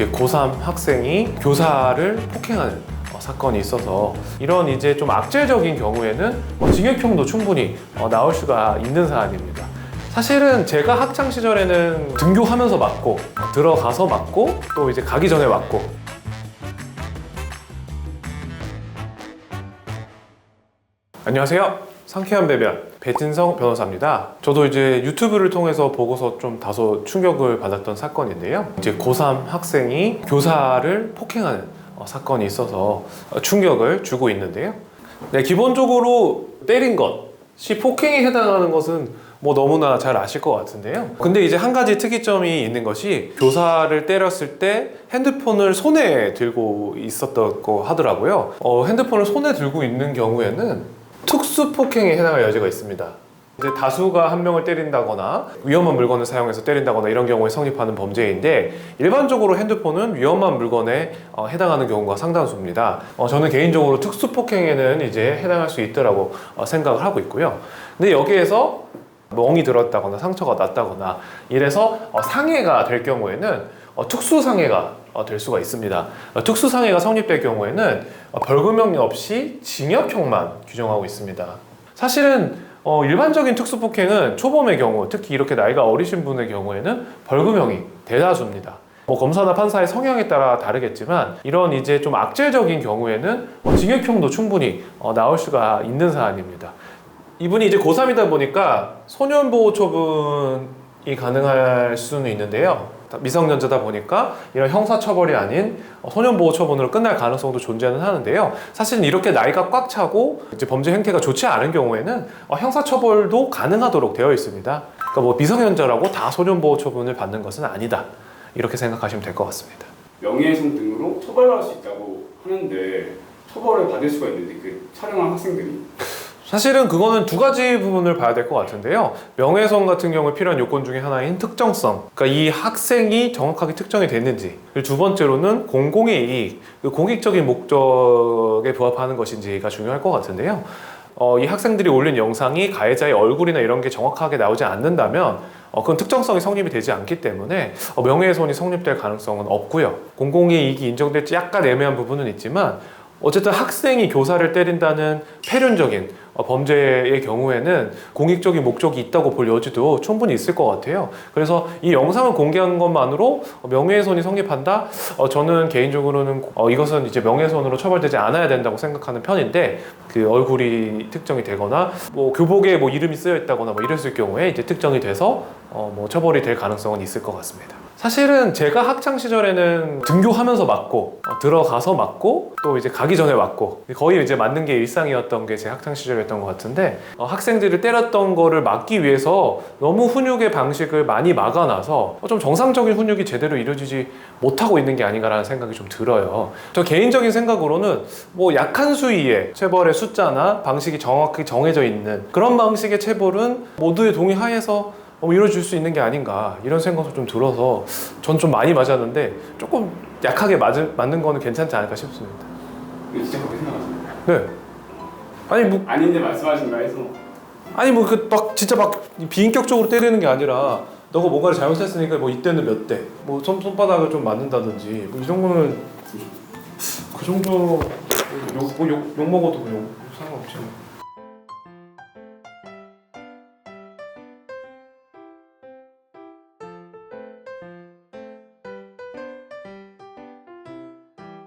이제 고3 학생이 교사를 폭행하는 어, 사건이 있어서 이런 이제 좀 악질적인 경우에는 뭐 징역형도 충분히 어, 나올 수가 있는 사안입니다. 사실은 제가 학창 시절에는 등교하면서 맞고 어, 들어가서 맞고 또 이제 가기 전에 맞고 안녕하세요. 상쾌한 배변 배진성 변호사입니다. 저도 이제 유튜브를 통해서 보고서 좀 다소 충격을 받았던 사건인데요. 이제 고3 학생이 교사를 폭행하는 어, 사건이 있어서 어, 충격을 주고 있는데요. 네, 기본적으로 때린 것이 폭행에 해당하는 것은 뭐 너무나 잘 아실 것 같은데요. 근데 이제 한 가지 특이점이 있는 것이 교사를 때렸을 때 핸드폰을 손에 들고 있었다고 하더라고요. 어, 핸드폰을 손에 들고 있는 경우에는 특수 폭행에 해당할 여지가 있습니다. 이제 다수가 한 명을 때린다거나 위험한 물건을 사용해서 때린다거나 이런 경우에 성립하는 범죄인데 일반적으로 핸드폰은 위험한 물건에 어, 해당하는 경우가 상당수입니다. 어, 저는 개인적으로 특수 폭행에는 이제 해당할 수 있다라고 어, 생각을 하고 있고요. 근데 여기에서 멍이 들었다거나 상처가 났다거나 이래서 어, 상해가 될 경우에는 어, 특수 상해가 어, 될 수가 있습니다. 어, 특수 상해가 성립될 경우에는 어, 벌금형 없이 징역형만 규정하고 있습니다. 사실은 어, 일반적인 특수폭행은 초범의 경우, 특히 이렇게 나이가 어리신 분의 경우에는 벌금형이 대다수입니다. 뭐 검사나 판사의 성향에 따라 다르겠지만 이런 이제 좀 악질적인 경우에는 어, 징역형도 충분히 어, 나올 수가 있는 사안입니다. 이분이 이제 고3이다 보니까 소년보호 처분이 가능할 수는 있는데요. 미성년자다 보니까 이런 형사처벌이 아닌 어, 소년보호 처분으로 끝날 가능성도 존재는 하는데요. 사실은 이렇게 나이가 꽉 차고 이제 범죄 행태가 좋지 않은 경우에는 어, 형사처벌도 가능하도록 되어 있습니다. 그러니까 뭐 미성년자라고 다 소년보호 처분을 받는 것은 아니다. 이렇게 생각하시면 될 것 같습니다. 명예훼손 등으로 처벌받을 수 있다고 하는데 처벌을 받을 수가 있는데 그 촬영한 학생들이 사실은 그거는 두 가지 부분을 봐야 될 것 같은데요. 명예훼손 같은 경우에 필요한 요건 중에 하나인 특정성. 그러니까 이 학생이 정확하게 특정이 됐는지. 그리고 두 번째로는 공공의 이익, 그 공익적인 목적에 부합하는 것인지가 중요할 것 같은데요. 어, 이 학생들이 올린 영상이 가해자의 얼굴이나 이런 게 정확하게 나오지 않는다면 어, 그건 특정성이 성립이 되지 않기 때문에 어, 명예훼손이 성립될 가능성은 없고요. 공공의 이익이 인정될지 약간 애매한 부분은 있지만 어쨌든 학생이 교사를 때린다는 폐륜적인 어, 범죄의 경우에는 공익적인 목적이 있다고 볼 여지도 충분히 있을 것 같아요. 그래서 이 영상을 공개한 것만으로 어, 명예훼손이 성립한다? 어, 저는 개인적으로는 어, 이것은 이제 명예훼손으로 처벌되지 않아야 된다고 생각하는 편인데 그 얼굴이 특정이 되거나 뭐 교복에 뭐 이름이 쓰여 있다거나 뭐 이랬을 경우에 이제 특정이 돼서 어, 뭐 처벌이 될 가능성은 있을 것 같습니다. 사실은 제가 학창 시절에는 등교하면서 맞고 어, 들어가서 맞고 또 이제 가기 전에 맞고 거의 이제 맞는 게 일상이었던 게 제 학창 시절이었던 것 같은데 어, 학생들을 때렸던 거를 막기 위해서 너무 훈육의 방식을 많이 막아놔서 어, 좀 정상적인 훈육이 제대로 이루어지지 못하고 있는 게 아닌가라는 생각이 좀 들어요. 저 개인적인 생각으로는 뭐 약한 수위의 체벌의 숫자나 방식이 정확히 정해져 있는 그런 방식의 체벌은 모두의 동의하에서 어, 이루어질 수 있는 게 아닌가 이런 생각도 좀 들어서 전 좀 많이 맞았는데 조금 약하게 맞은, 맞는 거는 괜찮지 않을까 싶습니다. 진짜 그렇게 생각하세요? 네. 아니 뭐 아닌데 말씀하신 거 해서 아니 뭐 그 막 진짜 막 비인격적으로 때리는 게 아니라 너가 뭔가를 잘못했으니까 뭐 이때는 몇 대, 뭐 손, 손바닥을 좀 맞는다든지 뭐 이런 거는 그 정도 욕, 뭐 욕, 욕 먹어도 뭐 욕 상관없지 뭐.